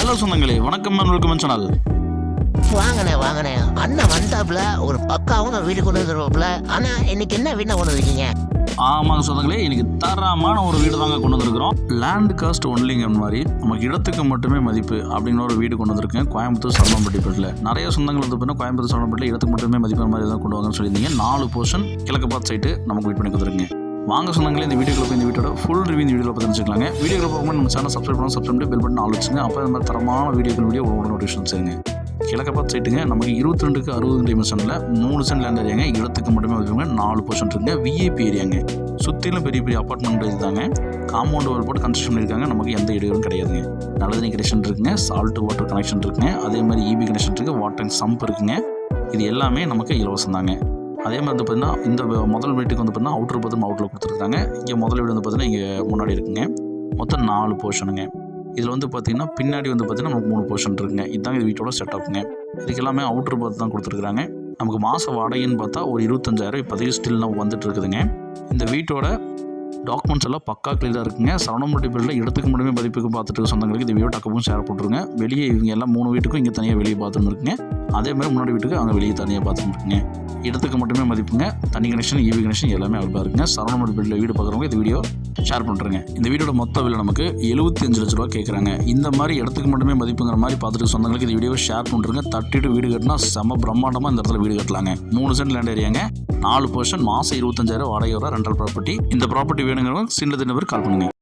Hello சொந்தங்களே வணக்கம் welcome channel. வாங்கண்ணே வாங்கண்ணே அண்ணன் வந்தாப்புல ஒரு பக்காவும் வீடு கொண்டு வந்துருவாப்புல. ஆனா இன்னைக்கு என்ன வீணா கொண்டு வந்திருக்கீங்க? ஆமாங்க சொந்தங்களே இன்னைக்கு தரமான ஒரு வீடு தாங்க கொண்டு வந்திருக்கிறோம். லேண்ட் காஸ்ட் ஒன்லிங்க மாதிரி நமக்கு இடத்துக்கு மட்டுமே மதிப்பு அப்படின்னு ஒரு வீடு கொண்டு வந்திருக்கேன். கோயம்புத்தூர் சரணம்பட்டிப்பட்டில் நிறைய சொந்தங்கள் வந்து பார்த்தீங்கன்னா கோயம்புத்தூர் சரணம்பட்டியில் இடத்துக்கு மட்டுமே மதிப்பு மாதிரி தான் கொண்டு வாங்கன்னு சொல்லியிருந்தீங்க. நாலு போர்ஷன் கிழக்கு பார்த்து சைட்டு நமக்கு வெயிட் பண்ணி கொடுத்துருங்க வாங்க சொன்னாங்களே இந்த வீடியோ போய் இந்த வீட்டோட ஃபுல் ரிவ்யூ இந்த வீடியோவில் பார்த்து தெரிஞ்சுக்கலாங்க. வீடியோ போகும்போது நம்ம சேனல் சப்ஸ்கிரைப் பண்ணலாம் சப்ஸ்கிரைப் பண்ணி பெல் பட்டன் ஆள் வச்சுங்க அப்போ இந்த மாதிரி தரமான வீடியோக்கள் வீடியோ உடனே நோட்டிஃபிகேஷன் செய்யுங்க கிழக்க பார்த்து சைட்டுங்க நமக்கு இருபத்தி ரெண்டுக்கு அறுபது டைமென்ஷனில் மூணு சென்ட் லேண்ட் ஏரியாங்க இடத்துக்கு மட்டுமே வச்சுக்கோங்க நாலு பர்சன்ட் இருக்குங்க. விஐபி ஏரியாங்க சுற்றிலும் பெரிய பெரிய அப்பார்ட்மெண்ட் இதுதாங்க. காம்பவுண்ட் வால் போட்டு கன்ஸ்ட்ரக்ஷன் பண்ணியிருக்காங்க. நமக்கு எந்த இடையூறும் கிடையாதுங்க. நல்லது கனெக்ஷன் இருக்குங்க. சால்ட் வாட்டர் கனெக்ஷன் இருக்குங்க. அதே மாதிரி இபி கனெக்ஷன் இருக்குது வாட்டர் சம்ப் இருக்குங்க. இது எல்லாமே நமக்கு இலவசம் தாங்க அதே மாதிரி வந்து பார்த்தீங்கன்னா இந்த முதல் வீட்டுக்கு வந்து பார்த்தீங்கன்னா அவுட்டர் பாத்ரூம் அவுட்டில் கொடுத்துருக்காங்க. இங்கே முதல் வீடு வந்து பார்த்திங்கன்னா இங்கே முன்னாடி இருக்குங்க. மொத்தம் நாலு போர்ஷனுங்க இதில் வந்து பார்த்தீங்கன்னா பின்னாடி வந்து பார்த்தீங்கன்னா நமக்கு மூணு போர்ஷன் இருக்குங்க. இதுதாங்க இது வீட்டோட செட்டப்புங்க இதுக்கு எல்லாமே அவுட்டர் பாத் தான் கொடுத்துருக்குறாங்க. நமக்கு மாத வாடகைன்னு பார்த்தா ஒரு இருபத்தஞ்சாயிரம் இப்போதைக்கு ஸ்டில் நம்ம வந்துட்டு இருக்குதுங்க. இந்த வீட்டோட டாக்குமெண்ட்ஸ் எல்லாம் பக்கா கிளியராக இருக்குங்க. சரவணம்பட்டி பில்லில் இடத்துக்கு மட்டுமே பதிப்புக்கு பார்த்துட்டு சொந்தங்களுக்கு இந்த வீடியோ டக்கப்பும் ஷேர் போட்டுருங்க. வெளியே இவங்க எல்லாம் மூணு வீட்டுக்கும் இங்கே தனியாக வெளியே பாத்ரூம் இருக்குங்க. அதே மாதிரி முன்னாடி வீட்டுக்கு அங்கே வெளியே தனியாக பாத்ரூம் இருக்குங்க. இடத்துக்கு மட்டுமே மதிப்புங்க. தண்ணி கனெக்ஷன் ஈவி கனெக்ஷன் எல்லாமே அவைலபிளாக இருக்குங்க. சரவணம்பட்டி பில்லில் வீடு பார்க்குறவங்க இந்த வீடியோ ஷேர் பண்ணுறேங்க இந்த வீடியோட மொத்த விலை நமக்கு எழுபத்தி அஞ்சு லட்ச ரூபா கேட்குறாங்க இந்த மாதிரி இடத்துக்கு மட்டுமே மதிப்புங்கிற மாதிரி பார்த்துட்டு சொந்தங்களுக்கு இந்த வீடியோ ஷேர் பண்ணுறேங்க தட்டிட்டு வீடு கட்டினா செம பிரம்மாண்டமாக இந்த இடத்துல வீடு கட்டலாங்க. மூணு சென்ட் லேண்ட் ஏரியாங்க. நாலு பர்சன்ட் மாதம் இருபத்தஞ்சாயிரம் வாடகை வர ரெண்டல் ப்ராப்பர்ட்டி இந்த ப்ராப்பர்ட்டி வேணுங்கிறவங்க சின்ன பேர் கால் பண்ணுங்க.